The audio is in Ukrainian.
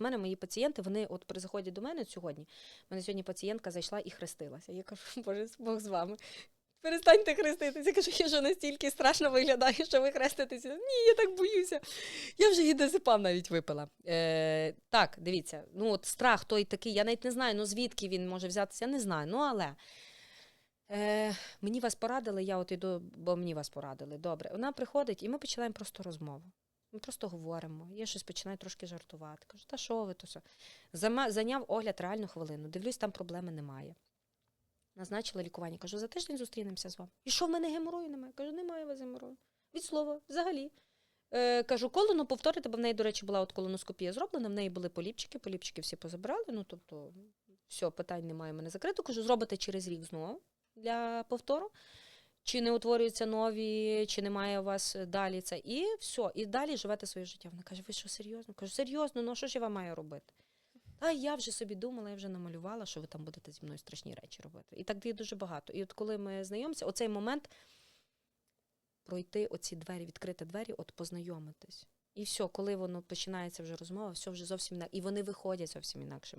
У мене мої пацієнти, вони от при заході до мене сьогодні. У мене сьогодні пацієнтка зайшла і хрестилася. Я кажу, Боже, Бог з вами. Перестаньте хреститися. Я кажу, я що настільки страшно виглядаю, що ви хреститеся. Ні, я так боюся. Я вже і дезепам навіть випила. Е, так, дивіться, ну от страх той такий, я навіть не знаю, ну звідки він може взятися, я не знаю. Ну але е, мені вас порадили, я от іду, бо мені вас порадили. Добре. Вона приходить, і ми починаємо просто розмову. Ми просто говоримо. Я щось починаю трошки жартувати. Кажу, та що ви то все. Зайняв огляд реально хвилину. Дивлюсь, там проблеми немає. Назначила лікування. Кажу, за тиждень зустрінемося з вами. І що в мене геморою немає? Кажу, немає у вас геморою. Від слова, взагалі. Е, кажу, колоно повторити, бо в неї, до речі, була от колоноскопія зроблена, в неї були поліпчики, поліпчики всі позабирали. Ну, тобто, все, питань немає, мене закрито. Кажу, зробите через рік знову для повтору. Чи не утворюються нові, чи немає у вас далі це. І все, і далі живете своє життя. Вона каже, ви що серйозно? Кажу, серйозно, ну що ж я вам маю робити? А я вже собі думала, я вже намалювала, що ви там будете зі мною страшні речі робити. І так є дуже багато. І от коли ми знайомимося, оцей момент пройти оці двері, відкрити двері, от познайомитись. І все, коли воно починається вже розмова, все вже зовсім інакше. І вони виходять зовсім інакшими.